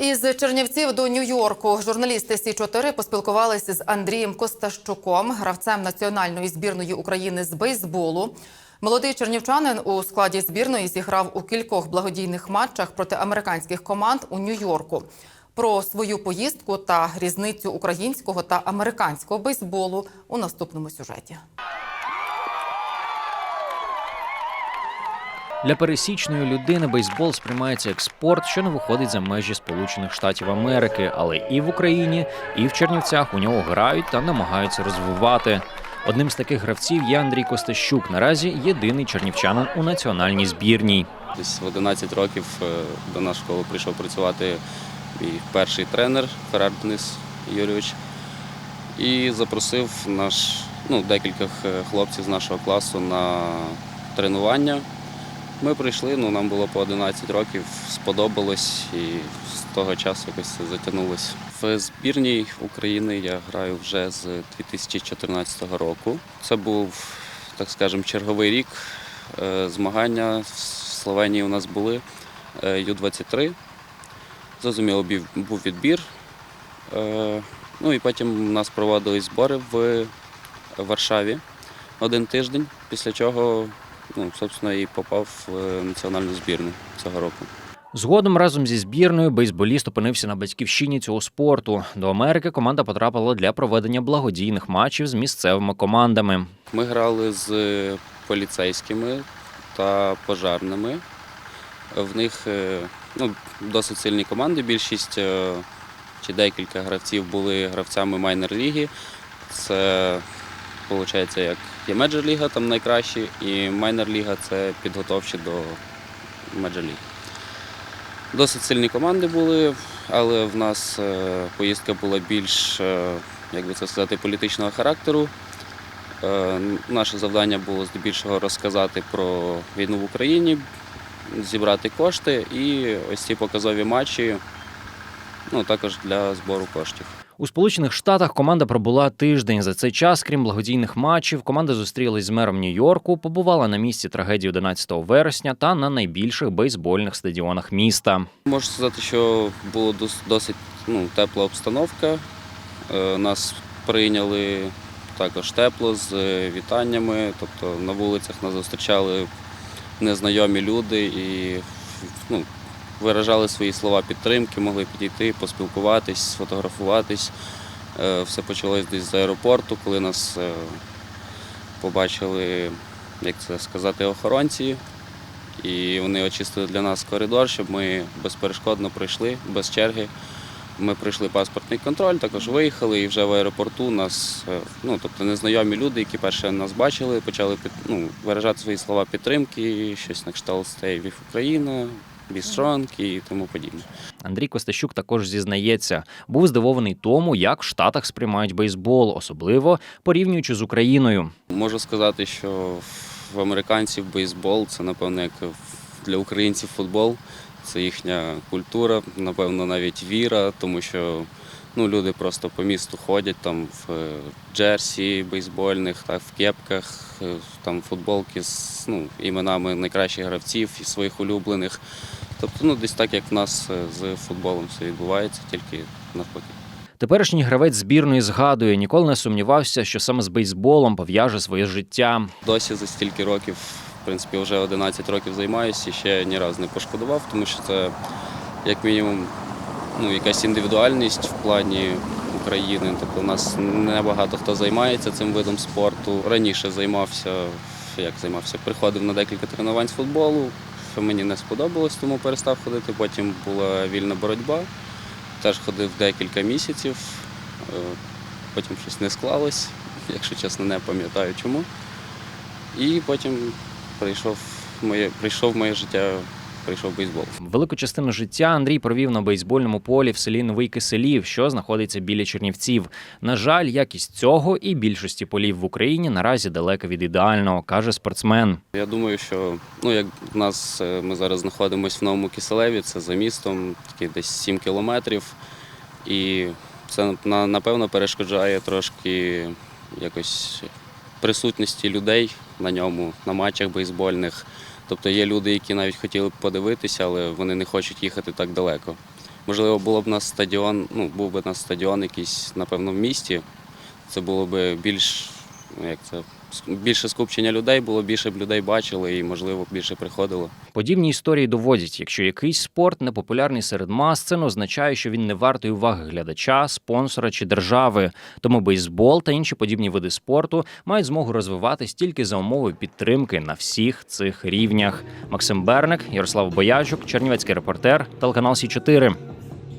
Із Чернівців до Нью-Йорку журналісти Сі 4 поспілкувалися з Андрієм Костащуком, гравцем національної збірної України з бейсболу. Молодий чернівчанин у складі збірної зіграв у кількох благодійних матчах проти американських команд у Нью-Йорку. Про свою поїздку та різницю українського та американського бейсболу у наступному сюжеті. Для пересічної людини бейсбол сприймається як спорт, що не виходить за межі Сполучених Штатів Америки, але і в Україні, і в Чернівцях у нього грають та намагаються розвивати. Одним з таких гравців є Андрій Костащук. Наразі єдиний чернівчанин у національній збірній. Десь в 11 років е, до нашої школи прийшов працювати мій перший тренер Феррар Юрійович. І запросив наш, ну, декілька е, хлопців з нашого класу на тренування. Ми прийшли, ну, нам було по 11 років, сподобалось і з того часу якось це затягнулося. В збірній України я граю вже з 2014 року. Це був, так скажемо, черговий рік. Е, Змагання в Словенії у нас були е, Ю-23. Зрозуміло, був відбір. Е, Ну і потім у нас проводили збори в Варшаві один тиждень, після чого ну, собственно, і попав в національну збірну цього року. Згодом разом зі збірною бейсболіст опинився на батьківщині цього спорту. До Америки команда потрапила для проведення благодійних матчів з місцевими командами. Ми грали з поліцейськими та пожарними. В них е, ну, досить сильні команди. Більшість е, чи декілька гравців були гравцями майнер-ліги. Це виходить, як є меджор-ліга, там найкращі, і майнер-ліга це підготовчі до меджор-ліги. Досить сильні команди були, але в нас е, поїздка була більш, е, як би це сказати, політичного характеру. Е, Наше завдання було здебільшого розказати про війну в Україні, зібрати кошти і ось ці показові матчі ну, також для збору коштів. У Сполучених Штатах команда пробула тиждень. За цей час, крім благодійних матчів, команда зустрілась з мером Нью-Йорку, побувала на місці трагедії 11 вересня та на найбільших бейсбольних стадіонах міста. Можу сказати, що була досить ну, тепла обстановка. Е, Нас прийняли також тепло з е, вітаннями. Тобто на вулицях нас зустрічали незнайомі люди і ну, виражали свої слова підтримки, могли підійти, поспілкуватись, сфотографуватись. Е, Все почалось десь з аеропорту, коли нас е, побачили, як це сказати, охоронці. І вони очистили для нас коридор, щоб ми безперешкодно пройшли, без черги. Ми пройшли паспортний контроль, також виїхали і вже в аеропорту нас, е, ну тобто незнайомі люди, які перше нас бачили, почали ну, виражати свої слова підтримки, щось на кшталт «Stay with Україна», «Be і тому подібне. Андрій Костащук також зізнається, був здивований тому, як в Штатах сприймають бейсбол, особливо порівнюючи з Україною. Можу сказати, що в американців бейсбол це, напевно, як для українців футбол. Це їхня культура, напевно, навіть віра, тому що ну, люди просто по місту ходять там в е, джерсі бейсбольних, так, в кепках, е, там футболки з ну, іменами найкращих гравців і своїх улюблених. Тобто, ну, десь так, як в нас е, з футболом все відбувається, тільки навпаки. Теперішній гравець збірної згадує, ніколи не сумнівався, що саме з бейсболом пов'яже своє життя. Досі за стільки років, в принципі, вже 11 років займаюся і ще ні разу не пошкодував, тому що це як мінімум ну, якась індивідуальність в плані України. Тобто у нас не багато хто займається цим видом спорту. Раніше займався, як займався, приходив на декілька тренувань з футболу. Мені не сподобалось, тому перестав ходити. Потім була вільна боротьба. Теж ходив декілька місяців, Е, потім щось не склалось, якщо чесно, не пам'ятаю чому. І потім прийшов моє, прийшов моє життя, прийшов бейсбол. Велику частину життя Андрій провів на бейсбольному полі в селі Новий Киселів, що знаходиться біля Чернівців. На жаль, якість цього і більшості полів в Україні наразі далека від ідеального, каже спортсмен. Я думаю, що ну, як в нас е, ми зараз знаходимося в Новому Киселеві, це за містом, такі десь 7 кілометрів. І це напевно перешкоджає трошки якось присутності людей на ньому, на матчах бейсбольних. Тобто є люди, які навіть хотіли б подивитися, але вони не хочуть їхати так далеко. Можливо, було б нас стадіон, ну, був би нас стадіон якийсь, напевно, в місті. Це було б більш, як це, більше скупчення людей, було більше б людей бачили і, можливо, більше приходило. Подібні історії доводять, якщо якийсь спорт не популярний серед мас, це не означає, що він не вартий уваги глядача, спонсора чи держави. Тому бейсбол та інші подібні види спорту мають змогу розвиватись тільки за умови підтримки на всіх цих рівнях. Максим Берник, Ярослав Боячук, Чернівецький репортер, телеканал Сі 4